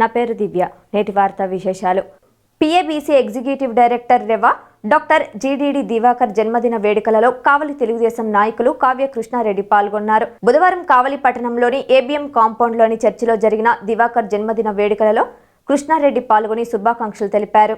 నా పేరు దివ్య. నేటి వార్తా విశేషాలు. PABC executive director Reva doctor GDD Divakar జన్మదిన వేడుకలలో కావలి తెలుగుదేశం నాయకులు కావ్య కృష్ణారెడ్డి పాల్గొన్నారు. బుధవారం కావలి పట్టణంలోని ఏబిఎం కాంపౌండ్లోని చర్చిలో జరిగిన దివాకర్ జన్మదిన వేడుకలలో కృష్ణారెడ్డి పాల్గొని శుభాకాంక్షలు తెలిపారు.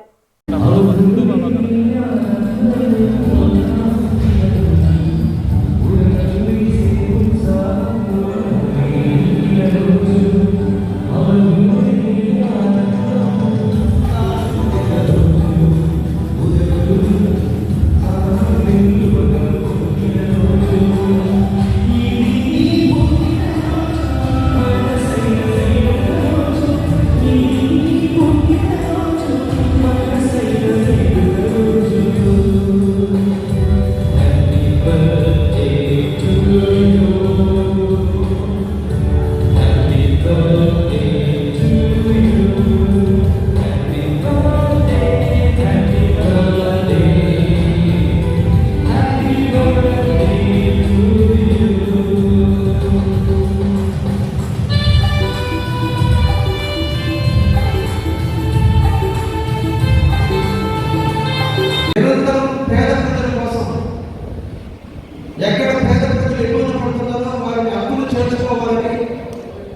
అప్పులు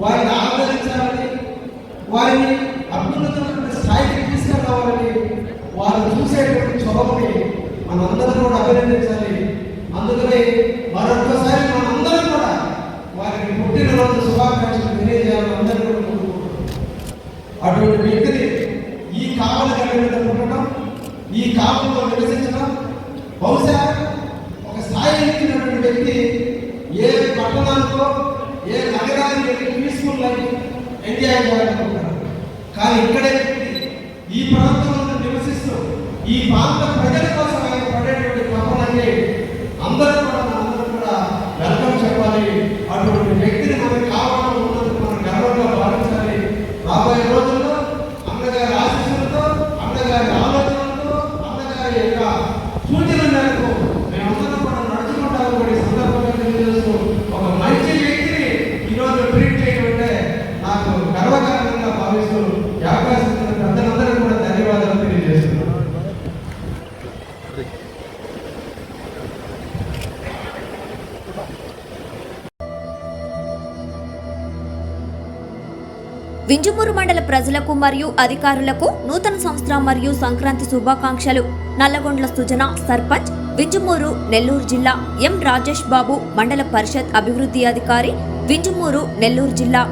వారిని ఆదరించాలని వారిని అభ్యున్నతమైన స్థాయికి తీసుకురావాలని వారు చూసేటువంటి చొరవని మనందరం కూడా అభినందించాలి. అందుకనే మరొకసారి మనందరం కూడా వారికి పుట్టినరోజు శుభాకాంక్షలు తెలియజేయాలని అందరూ కూడా అటువంటి వ్యక్తిని ఈ కావల గడ్డ ఈ కాలంలో నివసించడం బహుశా ఒక స్థాయి ఎక్కినటువంటి వ్యక్తి ఏ పట్టణానికో పీస్ఫుల్ లైఫ్ ఎంజాయ్ చేయాలనుకుంటారు కానీ ఇక్కడే ఈ ప్రాంతంలో నివసిస్తూ ఈ ప్రాంత ప్రజల కోసం ఆయన పడేటువంటి తపనని అందరూ కూడా మనందరూ కూడా వెల్కమ్ చెప్పాలి అటు వింజమూరు మండల ప్రజలకు మరియు అధికారులకు నూతన సంవత్సరం మరియు సంక్రాంతి శుభాకాంక్షలు. నల్లగొండ్ల సుజన సర్పంచ్ వింజమూరు నెల్లూరు జిల్లా ఎం రాజేష్ బాబు మండల పరిషత్ అభివృద్ధి అధికారి వింజమూరు నెల్లూరు జిల్లా